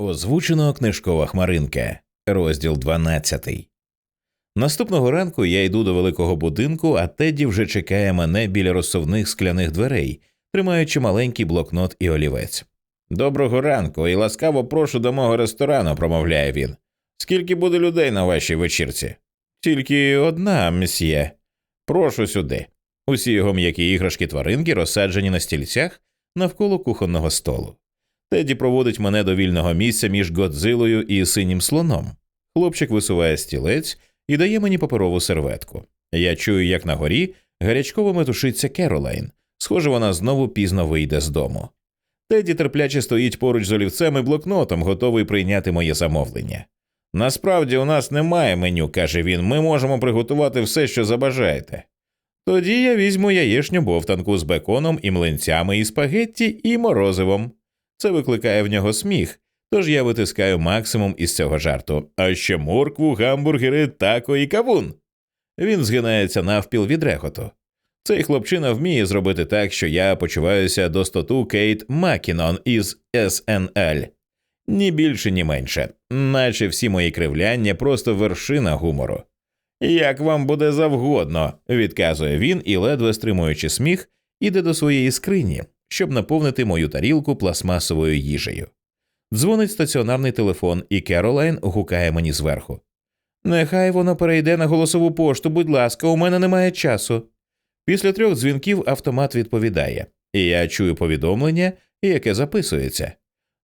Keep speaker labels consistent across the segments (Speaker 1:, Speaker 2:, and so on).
Speaker 1: Озвучено книжкова хмаринка, розділ 12. Наступного ранку я йду до великого будинку, а Тедді вже чекає мене біля розсувних скляних дверей, тримаючи маленький блокнот і олівець. Доброго ранку і ласкаво прошу до мого ресторану, промовляє він. Скільки буде людей на вашій вечірці? Тільки одна, мсьє. Прошу сюди. Усі його м'які іграшки тваринки розсаджені на стільцях навколо кухонного столу. Теді проводить мене до вільного місця між Годзилою і синім слоном. Хлопчик висуває стілець і дає мені паперову серветку. Я чую, як на горі гарячково метушиться Керолайн. Схоже, вона знову пізно вийде з дому. Теді терпляче стоїть поруч з олівцем і блокнотом, готовий прийняти моє замовлення. Насправді у нас немає меню, каже він, ми можемо приготувати все, що забажаєте. Тоді я візьму яєшню бовтанку з беконом і млинцями і спагетті і морозивом. Це викликає в нього сміх, тож я витискаю максимум із цього жарту, а ще моркву, гамбургери, тако і кавун. Він згинається навпіл від рехоту. Цей хлопчина вміє зробити так, що я почуваюся до стоту Кейт Макінон із СНЛ. Ні більше, ні менше, наче всі мої кривляння просто вершина гумору. Як вам буде завгодно, відказує він і, ледве стримуючи сміх, іде до своєї скрині, щоб наповнити мою тарілку пластмасовою їжею. Дзвонить стаціонарний телефон, і Керолайн гукає мені зверху. Нехай воно перейде на голосову пошту, будь ласка, у мене немає часу. Після трьох дзвінків автомат відповідає, і я чую повідомлення, яке записується.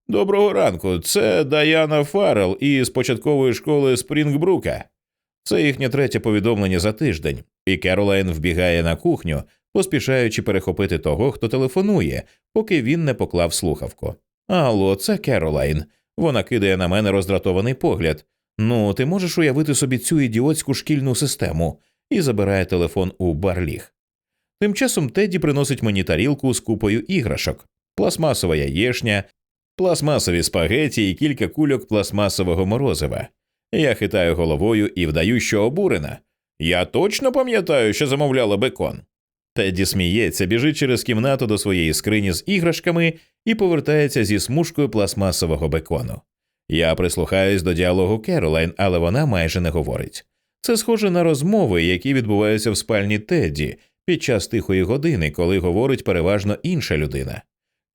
Speaker 1: Доброго ранку, це Даяна Фаррел із початкової школи Спрінгбрука. Це їхнє третє повідомлення за тиждень, і Керолайн вбігає на кухню, поспішаючи перехопити того, хто телефонує, поки він не поклав слухавку. Алло, це Керолайн. Вона кидає на мене роздратований погляд. Ну, ти можеш уявити собі цю ідіотську шкільну систему і забирає телефон у барліг. Тим часом Тедді приносить мені тарілку з купою іграшок, пластмасова яєшня, пластмасові спагеті і кілька кульок пластмасового морозива. Я хитаю головою і вдаю, що обурена. Я точно пам'ятаю, що замовляла бекон. Тедді сміється, біжить через кімнату до своєї скрині з іграшками і повертається зі смужкою пластмасового бекону. Я прислухаюсь до діалогу Керолайн, але вона майже не говорить. Це схоже на розмови, які відбуваються в спальні Тедді під час тихої години, коли говорить переважно інша людина.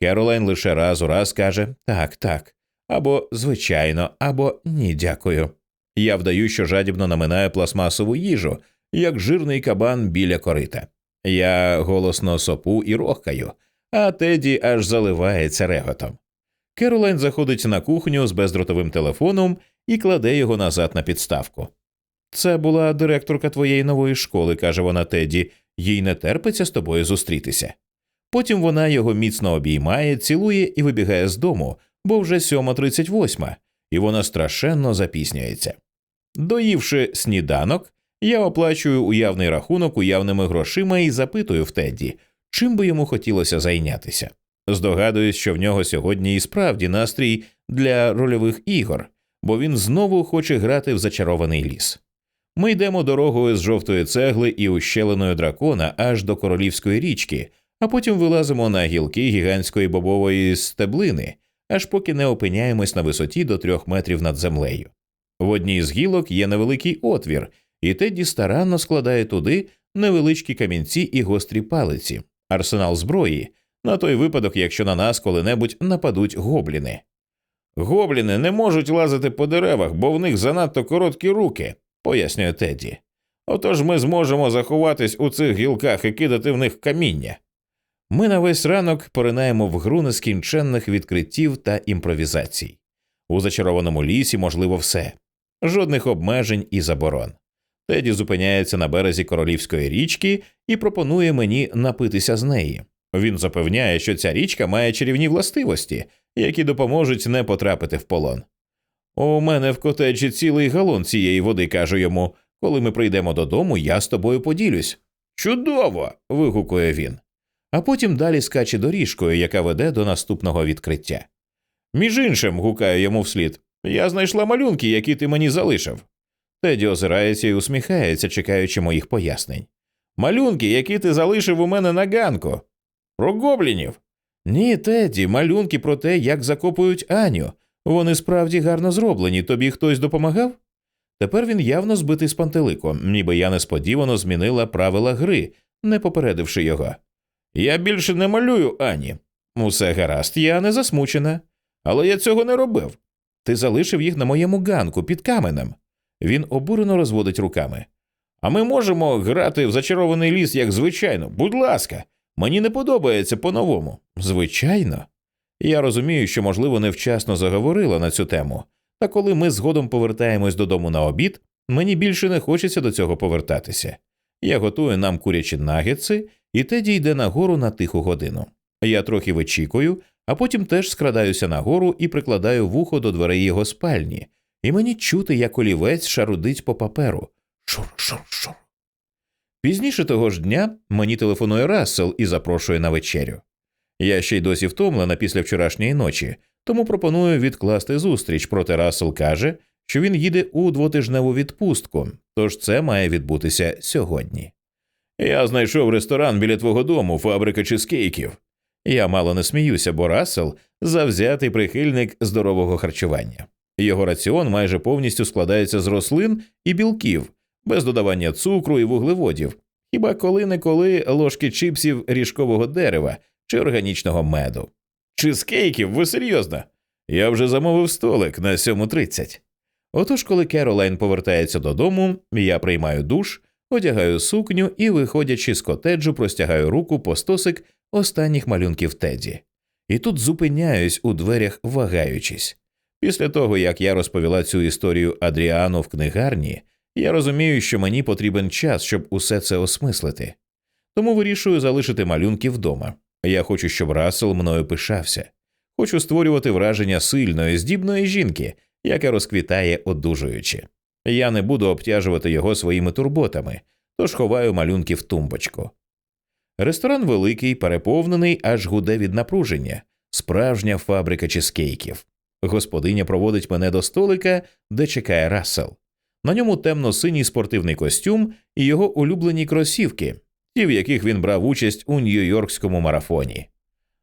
Speaker 1: Керолайн лише раз у раз каже так, так, або звичайно, або ні, дякую. Я вдаю, що жадібно наминаю пластмасову їжу, як жирний кабан біля корита. Я голосно сопу і рохкаю, а Теді аж заливається реготом. Керолайн заходить на кухню з бездротовим телефоном і кладе його назад на підставку. Це була директорка твоєї нової школи, каже вона Теді, їй не терпиться з тобою зустрітися. Потім вона його міцно обіймає, цілує і вибігає з дому, бо вже 7.38, і вона страшенно запіснюється. Доївши сніданок, я оплачую уявний рахунок уявними грошима і запитую в Тедді, чим би йому хотілося зайнятися. Здогадуюсь, що в нього сьогодні і справді настрій для рольових ігор, бо він знову хоче грати в зачарований ліс. Ми йдемо дорогою з жовтої цегли і ущеленою дракона аж до королівської річки, а потім вилазимо на гілки гігантської бобової стеблини, аж поки не опиняємось на висоті до трьох метрів над землею. В одній з гілок є невеликий отвір, і Тедді старанно складає туди невеличкі камінці і гострі палиці, арсенал зброї, на той випадок, якщо на нас коли-небудь нападуть гобліни. Гобліни не можуть лазити по деревах, бо в них занадто короткі руки, пояснює Тедді. Отож ми зможемо заховатись у цих гілках і кидати в них каміння. Ми на весь ранок поринаємо в гру нескінченних відкриттів та імпровізацій. У зачарованому лісі можливо все, жодних обмежень і заборон. Теді зупиняється на березі королівської річки і пропонує мені напитися з неї. Він запевняє, що ця річка має чарівні властивості, які допоможуть не потрапити в полон. У мене в котеджі цілий галон цієї води, кажу йому. Коли ми прийдемо додому, я з тобою поділюсь. Чудово. вигукує він. А потім далі скаче доріжкою, яка веде до наступного відкриття. Між іншим, гукаю йому вслід, я знайшла малюнки, які ти мені залишив. Теді озирається і усміхається, чекаючи моїх пояснень. Малюнки, які ти залишив у мене на ганку. Про гоблінів. Ні, Теді, малюнки про те, як закопують Аню. Вони справді гарно зроблені. Тобі хтось допомагав? Тепер він явно збитий з пантелику, ніби я несподівано змінила правила гри, не попередивши його. Я більше не малюю Ані. Усе гаразд, я не засмучена. Але я цього не робив. Ти залишив їх на моєму ганку під каменем. Він обурено розводить руками. А ми можемо грати в зачарований ліс, як звичайно. Будь ласка, мені не подобається по-новому. Звичайно. Я розумію, що, можливо, невчасно заговорила на цю тему, та коли ми згодом повертаємось додому на обід, мені більше не хочеться до цього повертатися. Я готую нам курячі нагетси, і Теді йде нагору на тиху годину. Я трохи вичікую, а потім теж скрадаюся нагору і прикладаю вухо до дверей його спальні, і мені чути, як олівець шарудить по паперу. Шур-шур-шур. Пізніше того ж дня мені телефонує Рассел і запрошує на вечерю. Я ще й досі втомлена після вчорашньої ночі, тому пропоную відкласти зустріч, проте Рассел каже, що він їде у двотижневу відпустку, тож це має відбутися сьогодні. Я знайшов ресторан біля твого дому, фабрика чизкейків. Я мало не сміюся, бо Рассел завзятий прихильник здорового харчування. Його раціон майже повністю складається з рослин і білків, без додавання цукру і вуглеводів, хіба коли-неколи ложки чипсів ріжкового дерева чи органічного меду. Чизкейків, ви серйозно? Я вже замовив столик на 7.30. Отож, коли Керолайн повертається додому, я приймаю душ, одягаю сукню і, виходячи з котеджу, простягаю руку по стосик останніх малюнків Теді. І тут зупиняюсь у дверях, вагаючись. Після того, як я розповіла цю історію Адріану в книгарні, я розумію, що мені потрібен час, щоб усе це осмислити. Тому вирішую залишити малюнки вдома. Я хочу, щоб Рассел мною пишався. Хочу створювати враження сильної, здібної жінки, яка розквітає одужуючи. Я не буду обтяжувати його своїми турботами, тож ховаю малюнки в тумбочку. Ресторан великий, переповнений, аж гуде від напруження, справжня фабрика чизкейків. Господиня проводить мене до столика, де чекає Рассел. На ньому темно-синій спортивний костюм і його улюблені кросівки, ті, в яких він брав участь у Нью-Йоркському марафоні.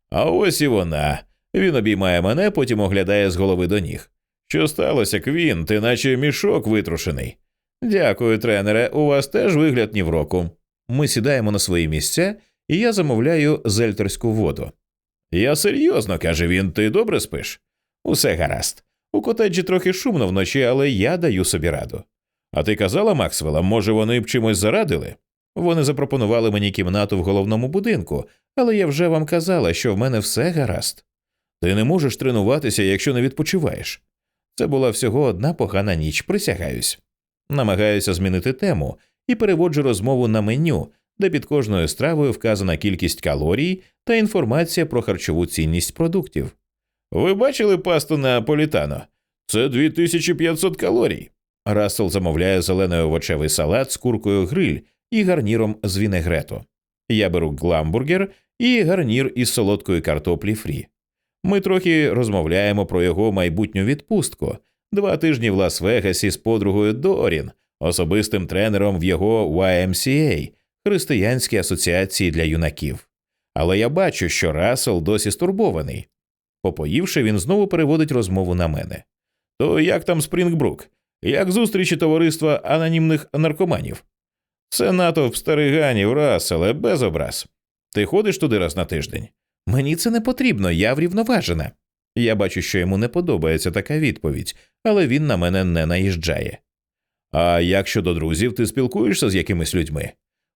Speaker 1: А ось і вона. Він обіймає мене, потім оглядає з голови до ніг. Що сталося, Квін? Ти наче мішок витрушений. Дякую, тренере. У вас теж вигляд ні в року. Ми сідаємо на свої місця, і я замовляю зельтерську воду. Я серйозно, каже він, ти добре спиш? Усе гаразд. У котеджі трохи шумно вночі, але я даю собі раду. А ти казала, Максвелла, може, вони б чимось зарадили? Вони запропонували мені кімнату в головному будинку, але я вже вам казала, що в мене все гаразд. Ти не можеш тренуватися, якщо не відпочиваєш. Це була всього одна погана ніч, присягаюсь. Намагаюся змінити тему і переводжу розмову на меню, де під кожною стравою вказана кількість калорій та інформація про харчову цінність продуктів. Ви бачили пасту на політано? Це 2500 калорій. Рассел замовляє зелений овочевий салат з куркою гриль і гарніром з вінегрету. Я беру гламбургер і гарнір із солодкої картоплі фрі. Ми трохи розмовляємо про його майбутню відпустку, два тижні в Лас-Вегасі з подругою Дорін, особистим тренером в його YMCA – Християнській асоціації для юнаків. Але я бачу, що Рассел досі стурбований. Попоївши, він знову переводить розмову на мене. То як там Спрінгбрук? Як зустрічі товариства анонімних наркоманів? Це натовп стариганів, Расселе, без образ. Ти ходиш туди раз на тиждень? Мені це не потрібно, я врівноважена. Я бачу, що йому не подобається така відповідь, але він на мене не наїжджає. А як щодо друзів, ти спілкуєшся з якимись людьми?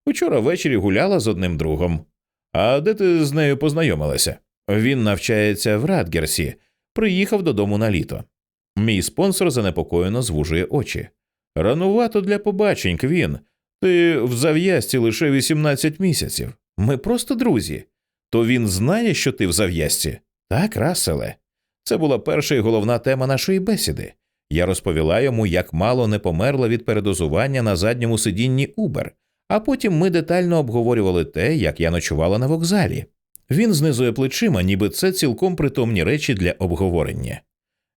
Speaker 1: Учора ввечері гуляла з одним другом. А де ти з нею познайомилася? Він навчається в Радгерсі, приїхав додому на літо. Мій спонсор занепокоєно звужує очі. Ранувато для побачень, Квін. Ти в зав'язці лише 18 місяців. Ми просто друзі. То він знає, що ти в зав'язці? Так, Раселе. Це була перша і головна тема нашої бесіди. Я розповіла йому, як мало не померла від передозування на задньому сидінні Убер, а потім ми детально обговорювали те, як я ночувала на вокзалі. Він знизує плечима, ніби це цілком притомні речі для обговорення.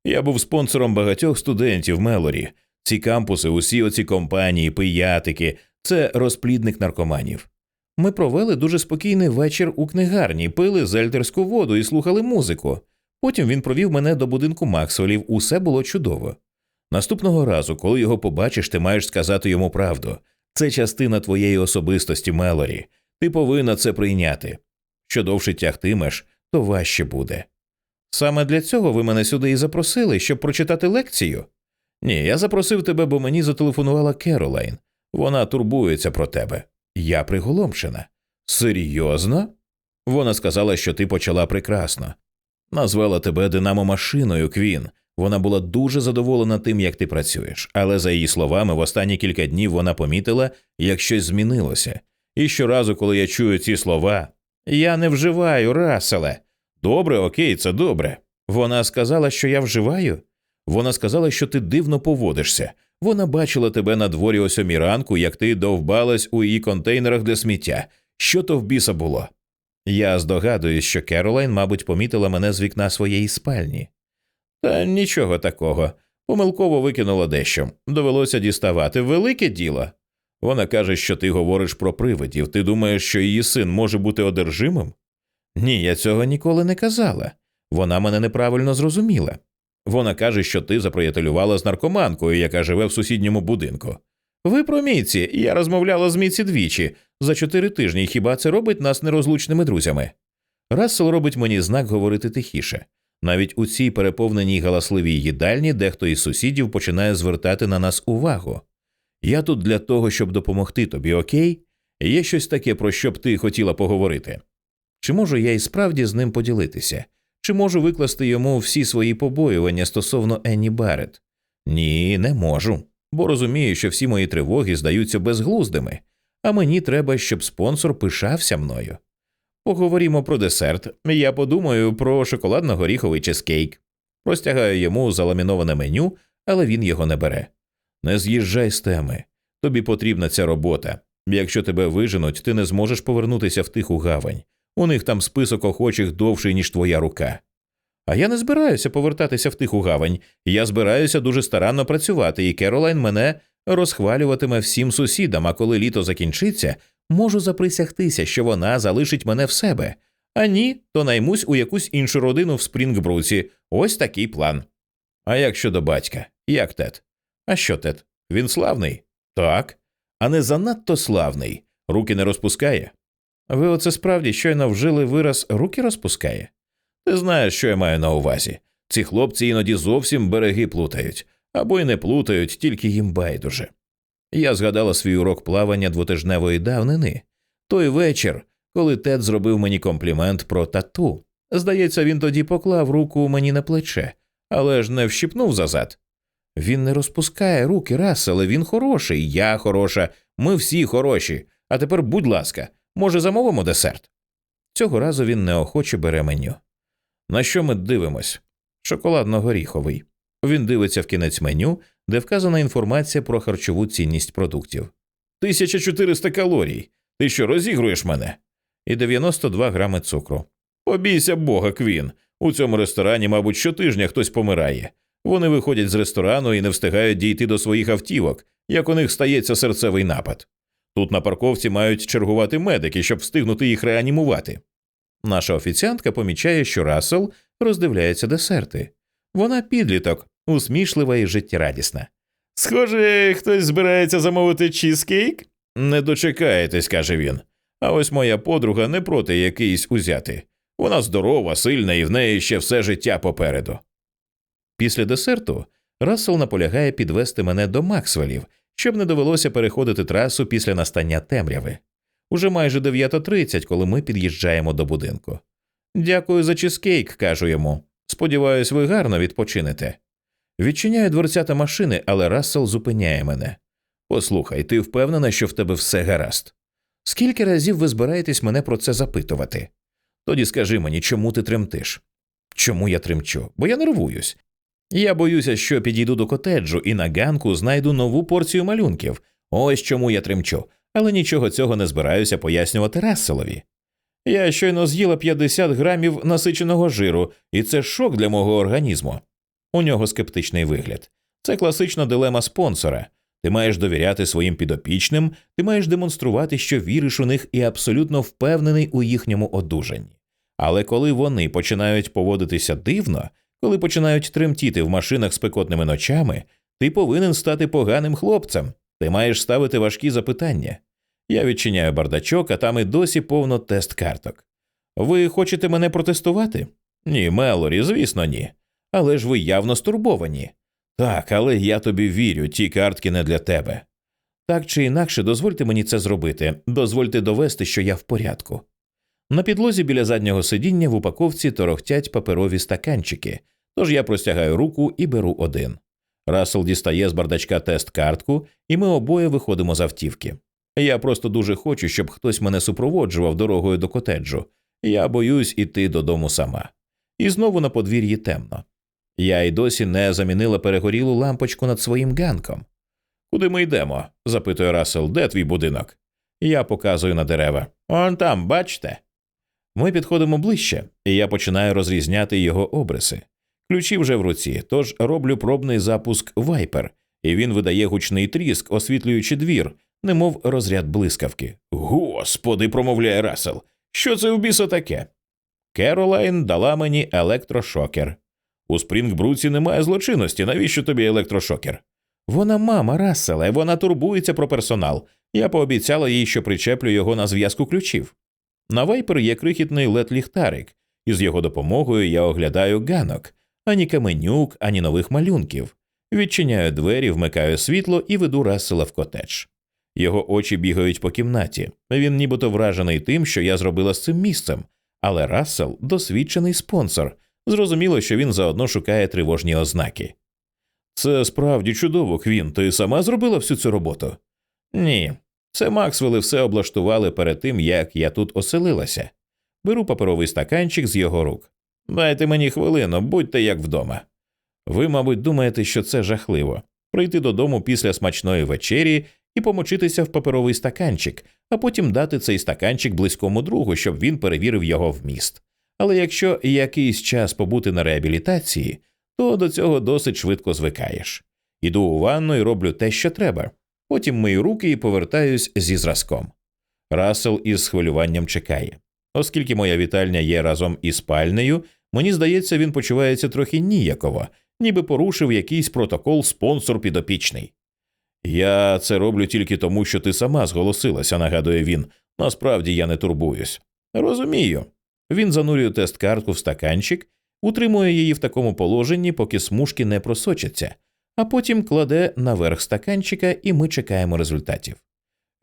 Speaker 1: Я був спонсором багатьох студентів Мелорі. Ці кампуси, усі оці компанії, пиятики, це розплідник наркоманів. Ми провели дуже спокійний вечір у книгарні, пили зельтерську воду і слухали музику. Потім він провів мене до будинку Максвелів, усе було чудово. Наступного разу, коли його побачиш, ти маєш сказати йому правду. Це частина твоєї особистості, Мелорі. Ти повинна це прийняти. Що довше тягтимеш, то важче буде. Саме для цього ви мене сюди і запросили, щоб прочитати лекцію? Ні, я запросив тебе, бо мені зателефонувала Керолайн. Вона турбується про тебе. Я приголомшена. Серйозно? Вона сказала, що ти почала прекрасно. Назвала тебе динамо машиною, Квін. Вона була дуже задоволена тим, як ти працюєш, але за її словами, в останні кілька днів вона помітила, як щось змінилося. І щоразу, коли я чую ці слова, я не вживаю, Раселе. Добре, окей, це добре. Вона сказала, що я вживаю. Вона сказала, що ти дивно поводишся. Вона бачила тебе на дворі о сьомій ранку, як ти довбалась у її контейнерах для сміття. Що то в біса було? Я здогадуюсь, що Керолайн, мабуть, помітила мене з вікна своєї спальні. Та нічого такого. Помилково викинула дещо. Довелося діставати велике діло. Вона каже, що ти говориш про привидів. Ти думаєш, що її син може бути одержимим? Ні, я цього ніколи не казала. Вона мене неправильно зрозуміла. Вона каже, що ти заприятелювала з наркоманкою, яка живе в сусідньому будинку. Ви про Міці, я розмовляла з Міці двічі за чотири тижні. Хіба це робить нас нерозлучними друзями? Рассел робить мені знак говорити тихіше. Навіть у цій переповненій галасливій їдальні дехто із сусідів починає звертати на нас увагу. Я тут для того, щоб допомогти тобі, окей? Є щось таке, про що б ти хотіла поговорити. Чи можу я і справді з ним поділитися? Чи можу викласти йому всі свої побоювання стосовно Енні Барретт? Ні, не можу, бо розумію, що всі мої тривоги здаються безглуздими, а мені треба, щоб спонсор пишався мною. Поговоримо про десерт. Я подумаю про шоколадно-горіховий чизкейк. Простягаю йому заламіноване меню, але він його не бере. Не з'їжджай з теми. Тобі потрібна ця робота. Якщо тебе виженуть, ти не зможеш повернутися в тиху гавань. У них там список охочих довший, ніж твоя рука. А я не збираюся повертатися в тиху гавань. Я збираюся дуже старанно працювати, і Керолайн мене розхвалюватиме всім сусідам, а коли літо закінчиться, можу заприсягтися, що вона залишить мене в себе. А ні, то наймусь у якусь іншу родину в Спрінгбруці. Ось такий план. А як щодо батька? Як тет? А що тет? Він славний? Так. А не занадто славний. Руки не розпускає. Ви оце справді щойно вжили вираз руки розпускає? Ти знаєш, що я маю на увазі. Ці хлопці іноді зовсім береги плутають, або й не плутають, тільки їм байдуже. Я згадала свій урок плавання двотижневої давнини той вечір, коли Тед зробив мені комплімент про тату. Здається, він тоді поклав руку мені на плече, але ж не вщипнув зазад. Він не розпускає руки, раз, але він хороший, я хороша, ми всі хороші. А тепер, будь ласка, може, замовимо десерт? Цього разу він неохоче бере меню. На що ми дивимось? Шоколадно-горіховий. Він дивиться в кінець меню, де вказана інформація про харчову цінність продуктів. 1400 калорій. Ти що розігруєш мене? І 92 грами цукру. Побійся бога, Квін. У цьому ресторані, мабуть, щотижня хтось помирає. Вони виходять з ресторану і не встигають дійти до своїх автівок, як у них стається серцевий напад. Тут на парковці мають чергувати медики, щоб встигнути їх реанімувати. Наша офіціантка помічає, що Рассел роздивляється десерти. Вона підліток, усмішлива і життєрадісна. Схоже, хтось збирається замовити чізкейк? Не дочекаєтесь, каже він. А ось моя подруга не проти якийсь узяти. Вона здорова, сильна і в неї ще все життя попереду. Після десерту Рассел наполягає підвести мене до Максвелів, щоб не довелося переходити трасу після настання темряви. Уже майже 9.30, коли ми під'їжджаємо до будинку. Дякую за чизкейк, кажу йому. Сподіваюсь, ви гарно відпочинете. Відчиняю дверцята машини, але Рассел зупиняє мене. Послухай, ти впевнена, що в тебе все гаразд? Скільки разів ви збираєтесь мене про це запитувати? Тоді скажи мені, чому ти тремтиш? Чому я тремчу? Бо я нервуюсь. Я боюся, що підійду до котеджу і на ганку знайду нову порцію малюнків. Ось чому я тремчу, але нічого цього не збираюся пояснювати Расселові. Я щойно з'їла 50 грамів насиченого жиру, і це шок для мого організму. У нього скептичний вигляд. Це класична дилема спонсора. Ти маєш довіряти своїм підопічним, ти маєш демонструвати, що віриш у них і абсолютно впевнений у їхньому одужанні. Але коли вони починають поводитися дивно, коли починають тремтіти в машинах спекотними ночами, ти повинен стати поганим хлопцем. Ти маєш ставити важкі запитання. Я відчиняю бардачок, а там і досі повно тест карток. Ви хочете мене протестувати? Ні, Мелорі, звісно, ні. Але ж ви явно стурбовані. Так, але я тобі вірю, ті картки не для тебе. Так чи інакше, дозвольте мені це зробити, дозвольте довести, що я в порядку. На підлозі біля заднього сидіння в упаковці торохтять паперові стаканчики, тож я простягаю руку і беру один. Рассел дістає з бардачка тест картку, і ми обоє виходимо з автівки. Я просто дуже хочу, щоб хтось мене супроводжував дорогою до котеджу. Я боюсь іти додому сама. І знову на подвір'ї темно. Я й досі не замінила перегорілу лампочку над своїм ганком. Куди ми йдемо? запитує Рассел, де твій будинок? Я показую на дерева. Он там, бачите? Ми підходимо ближче, і я починаю розрізняти його обриси. Ключі вже в руці, тож роблю пробний запуск вайпер, і він видає гучний тріск, освітлюючи двір, немов розряд блискавки. Господи, промовляє Рассел. Що це в біса таке? Керолайн дала мені електрошокер. У Спрінгбруці немає злочинності. Навіщо тобі електрошокер? Вона мама Расселе, вона турбується про персонал. Я пообіцяла їй, що причеплю його на зв'язку ключів. На вайпер є крихітний лед ліхтарик, і з його допомогою я оглядаю ганок, ані каменюк, ані нових малюнків. Відчиняю двері, вмикаю світло і веду Рассела в котедж. Його очі бігають по кімнаті. Він нібито вражений тим, що я зробила з цим місцем, але Рассел досвідчений спонсор. Зрозуміло, що він заодно шукає тривожні ознаки. Це справді чудово, Квін. Ти сама зробила всю цю роботу? Ні. Це Максвелли все облаштували перед тим, як я тут оселилася. Беру паперовий стаканчик з його рук. Дайте мені хвилину, будьте як вдома. Ви, мабуть, думаєте, що це жахливо прийти додому після смачної вечері і помочитися в паперовий стаканчик, а потім дати цей стаканчик близькому другу, щоб він перевірив його вміст. Але якщо якийсь час побути на реабілітації, то до цього досить швидко звикаєш. Іду у ванну і роблю те, що треба. Потім мию руки і повертаюсь зі зразком. Рассел із хвилюванням чекає. Оскільки моя вітальня є разом із спальнею, мені здається, він почувається трохи ніяково, ніби порушив якийсь протокол спонсор підопічний. Я це роблю тільки тому, що ти сама зголосилася, нагадує він. Насправді я не турбуюсь. Розумію. Він занурює тест картку в стаканчик, утримує її в такому положенні, поки смужки не просочаться, а потім кладе наверх стаканчика, і ми чекаємо результатів.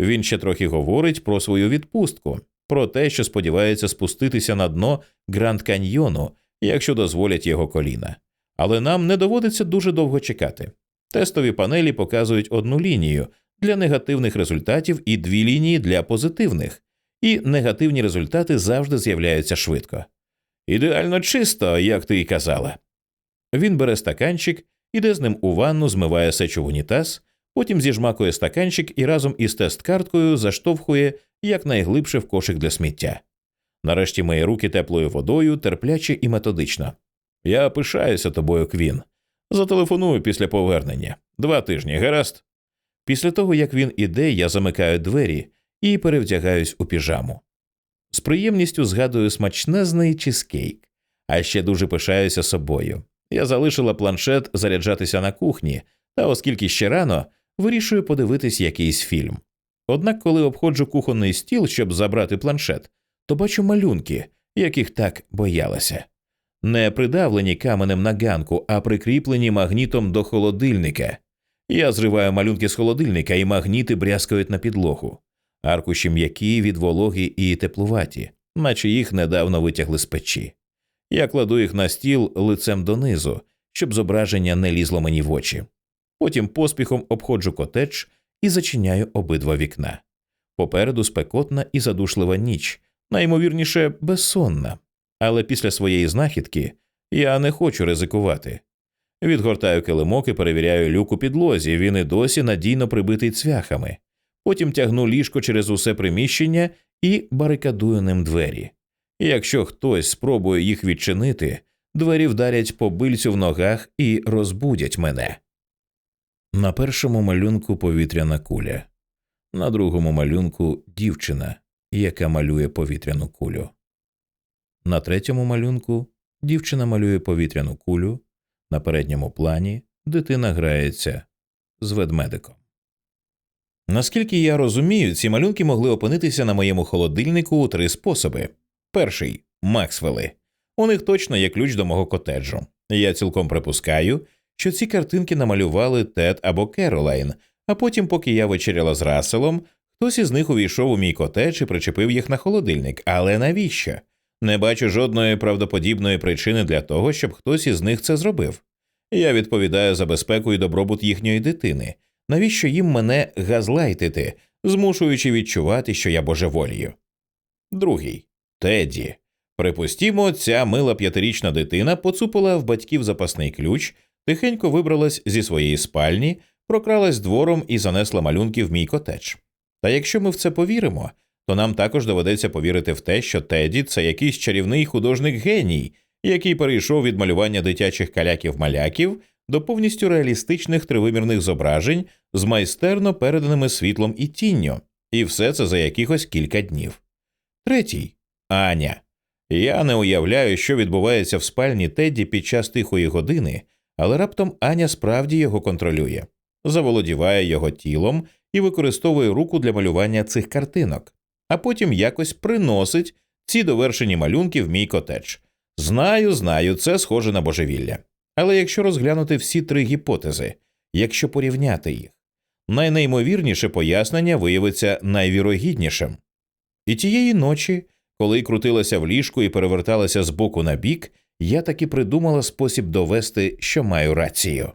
Speaker 1: Він ще трохи говорить про свою відпустку, про те, що сподівається спуститися на дно Гранд Каньйону, якщо дозволять його коліна. Але нам не доводиться дуже довго чекати. Тестові панелі показують одну лінію для негативних результатів і дві лінії для позитивних, і негативні результати завжди з'являються швидко. Ідеально чисто, як ти й казала. Він бере стаканчик, іде з ним у ванну, змиває сечу в унітаз, потім зіжмакує стаканчик і разом із тест-карткою заштовхує якнайглибше в кошик для сміття. Нарешті мої руки теплою водою, терпляче і методично. Я пишаюся тобою, Квін. Зателефоную після повернення. Два тижні, гаразд. Після того, як він іде, я замикаю двері і перевдягаюсь у піжаму. З приємністю згадую смачнезний чизкейк, а ще дуже пишаюся собою. Я залишила планшет заряджатися на кухні, та оскільки ще рано, вирішую подивитись якийсь фільм. Однак, коли обходжу кухонний стіл, щоб забрати планшет, то бачу малюнки, яких так боялася. Не придавлені каменем на ганку, а прикріплені магнітом до холодильника. Я зриваю малюнки з холодильника, і магніти брязкають на підлогу аркуші м'які від вологі і теплуваті, наче їх недавно витягли з печі. Я кладу їх на стіл лицем донизу, щоб зображення не лізло мені в очі. Потім поспіхом обходжу котедж і зачиняю обидва вікна. Попереду спекотна і задушлива ніч, найімовірніше безсонна, але після своєї знахідки я не хочу ризикувати. Відгортаю килимок і перевіряю люк у підлозі, він і досі надійно прибитий цвяхами потім тягну ліжко через усе приміщення і барикадую ним двері. Якщо хтось спробує їх відчинити, двері вдарять по бильцю в ногах і розбудять мене. На першому малюнку повітряна куля, на другому малюнку дівчина, яка малює повітряну кулю. На третьому малюнку дівчина малює повітряну кулю, на передньому плані дитина грається з ведмедиком. Наскільки я розумію, ці малюнки могли опинитися на моєму холодильнику у три способи. Перший Максвелли. У них точно є ключ до мого котеджу. Я цілком припускаю, що ці картинки намалювали Тед або Керолайн, а потім, поки я вечеряла з Расселом, хтось із них увійшов у мій котедж і причепив їх на холодильник. Але навіщо? Не бачу жодної правдоподібної причини для того, щоб хтось із них це зробив. Я відповідаю за безпеку і добробут їхньої дитини. Навіщо їм мене газлайтити, змушуючи відчувати, що я божеволію? Другий Тедді. Припустімо, ця мила п'ятирічна дитина поцупила в батьків запасний ключ, тихенько вибралась зі своєї спальні, прокралась двором і занесла малюнки в мій котедж. Та якщо ми в це повіримо, то нам також доведеться повірити в те, що Теді це якийсь чарівний художник геній, який перейшов від малювання дитячих каляків-маляків до повністю реалістичних тривимірних зображень з майстерно переданими світлом і тінню, і все це за якихось кілька днів. Третій Аня. Я не уявляю, що відбувається в спальні Тедді під час тихої години, але раптом Аня справді його контролює, заволодіває його тілом і використовує руку для малювання цих картинок, а потім якось приносить ці довершені малюнки в мій котедж. Знаю, знаю, це схоже на божевілля. Але якщо розглянути всі три гіпотези, якщо порівняти їх, найнеймовірніше пояснення виявиться найвірогіднішим. І тієї ночі, коли крутилася в ліжку і переверталася з боку на бік, я таки придумала спосіб довести, що маю рацію.